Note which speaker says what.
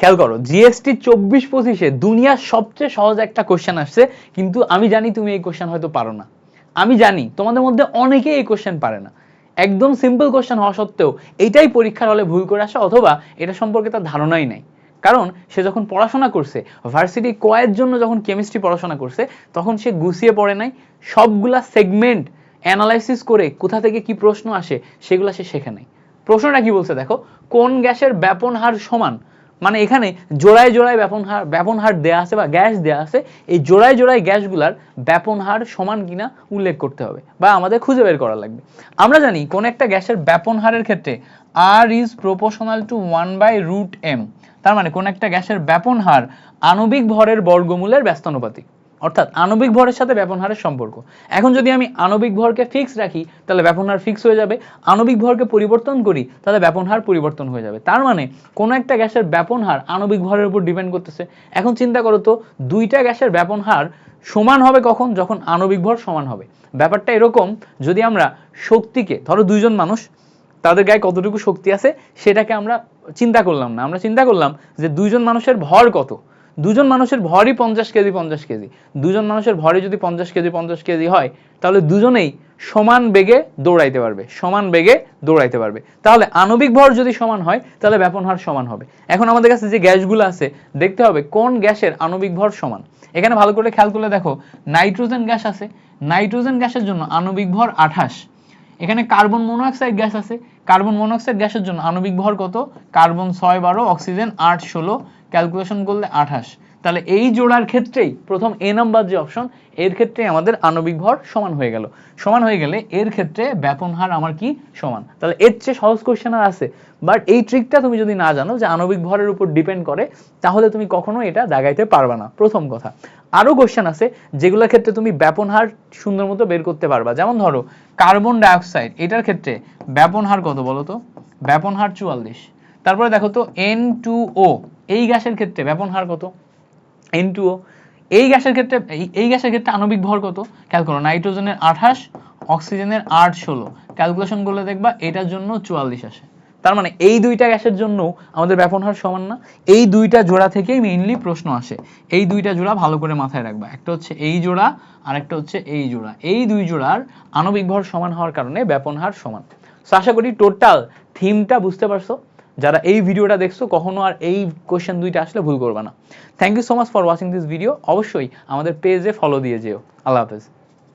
Speaker 1: খেয়াল করো জিএসটি চব্বিশ পঁচিশে দুনিয়ার সবচেয়ে সহজ একটা কোশ্চেন আসছে, কিন্তু আমি জানি তুমি এই কোশ্চেন হয়তো পারো না। আমি জানি, তোমাদের মধ্যে অনেকেই এই কোশ্চেন পারে না। একদম সিম্পল কোশ্চেন হওয়া সত্ত্বেও এইটাই পরীক্ষার হলে ভুল করে আসে, অথবা এটা সম্পর্কে তার ধারণাই নাই। কারণ সে যখন পড়াশোনা করছে ভার্সিটি কয়ের জন্য যখন কেমিস্ট্রি পড়াশোনা করছে, তখন সে গুছিয়ে পড়ে নাই। সবগুলা সেগমেন্ট অ্যানালাইসিস করে কোথা থেকে কি প্রশ্ন আসে, সেগুলো সে শেখে নাই। প্রশ্নটা কি বলছে দেখো, কোন গ্যাসের ব্যাপন হার সমান? মানে এখানে জোড়ায় জোড়ায় ব্যাপন হার ব্যাপন হার দেওয়া আছে বা গ্যাস দেওয়া আছে, এই জোড়ায় জোড়ায় গ্যাসগুলার ব্যাপন হার সমান কিনা উল্লেখ করতে হবে বা আমাদের খুঁজে বের করা লাগবে। আমরা জানি কোন একটা গ্যাসের ব্যাপন হারের ক্ষেত্রে R is proportional to one by root M তার মানে কোন একটা গ্যাসের ব্যাপন হার আণবিক ভরের বর্গমূলের ব্যস্তানুপাতিক। অর্থাৎ আণবিক ভরের সাথে ব্যাপন হারের সম্পর্ক। এখন যদি আমি আণবিক ভরকে ফিক্স রাখি, তাহলে ব্যাপন হার ফিক্স হয়ে যাবে। আণবিক ভরকে পরিবর্তন করি, তাহলে ব্যাপন হার পরিবর্তন হয়ে যাবে। তার মানে কোনো একটা গ্যাসের ব্যাপন হার আণবিক ভরের উপর ডিপেন্ড করতেছে। এখন চিন্তা করো তো, দুইটা গ্যাসের ব্যাপন হার সমান হবে কখন? যখন আণবিক ভর সমান হবে। ব্যাপারটা এরকম, যদি আমরা শক্তিকে, ধরো দুইজন মানুষ, তাদের গায়ে কতটুকু শক্তি আছে, সেটাকে আমরা চিন্তা করলাম না। আমরা চিন্তা করলাম যে দুইজন মানুষের ভর কত? দুজন মানুষের ভরই পঞ্চাশ কেজি পঞ্চাশ কেজি। দুজন মানুষের ভরই যদি পঞ্চাশ কেজি পঞ্চাশ কেজি হয়, তাহলে দুজনেই সমান বেগে দৌড়াইতে পারবে, সমান বেগে দৌড়াইতে পারবে। তাহলে আণবিক ভর যদি সমান হয়, তাহলে ব্যাপন হার সমান হবে। এখন আমাদের কাছে যে গ্যাসগুলো আছে, দেখতে হবে কোন গ্যাসের আণবিক ভর সমান। এখানে ভালো করে খেয়াল করলে দেখো, নাইট্রোজেন গ্যাস আছে। নাইট্রোজেন গ্যাসের জন্য আণবিক ভর আঠাশ। এখানে কার্বন মনোঅক্সাইড গ্যাস আছে কার্বন মনোক্সাইড গ্যাসের জন্য আণবিক ভর কত? কার্বন ছয় বারো, অক্সিজেন আট ষোলো, ক্যালকুলেশন করলে আঠাশ। তাহলে এই জোড়ার ক্ষেত্রেই প্রথম এ নাম্বার যে অপশন এর ক্ষেত্রে আমাদের আণবিক ভর সমান হয়ে গেল। সমান হয়ে গেলে এর ক্ষেত্রে ব্যাপন হার আমার কি? সমান। তাহলে এর চেয়ে সহজ কোশ্চেন আর আছে। বাট এই ট্রিকটা তুমি যদি না জানো যে আণবিক ভরের উপর ডিপেন্ড করে, তাহলে তুমি কখনো এটা দাগাইতে পারবে না। প্রথম কথা। আরও কোশ্চেন আছে যেগুলোর ক্ষেত্রে তুমি ব্যাপন হার সুন্দর মতো বের করতে পারবা। যেমন ধরো কার্বন ডাইঅক্সাইড এটার ক্ষেত্রে ব্যাপন হার কত বলো তো? ব্যাপন হার চুয়াল্লিশ। তারপরে দেখো তো এন টু ও এই গ্যাসের ক্ষেত্রে ব্যাপন হার কত? এন টু ও এই গ্যাসের ক্ষেত্রে, এই- গ্যাসের ক্ষেত্রে আণবিক ভর কত? খেয়াল করো, নাইট্রোজেনের আঠাশ, অক্সিজেনের আট ষোলো। ক্যালকুলেশন করলে দেখবা এটার জন্য চুয়াল্লিশ আসে। তার মানে এই দুইটা গ্যাসের জন্য আমাদের ব্যাপন হার সমান না। এই দুইটা জোড়া থেকেই মেইনলি প্রশ্ন আসে। এই দুইটা জোড়া ভালো করে মাথায় রাখবা। একটা হচ্ছে এই জোড়া আর একটা হচ্ছে এই জোড়া। এই দুই জোড়ার আণবিক ভর সমান হওয়ার কারণে ব্যাপন হার সমান। আশা করি টোটাল থিমটা বুঝতে পারছ। যারা এই ভিডিওটা দেখছ, কখনো আর এই কোয়েশ্চেন দুইটা আসলে ভুল করবে না। Thank you so much for watching this video অবশ্যই আমাদের পেজে ফলো দিয়ে যেও। আল্লাহ হাফেজ।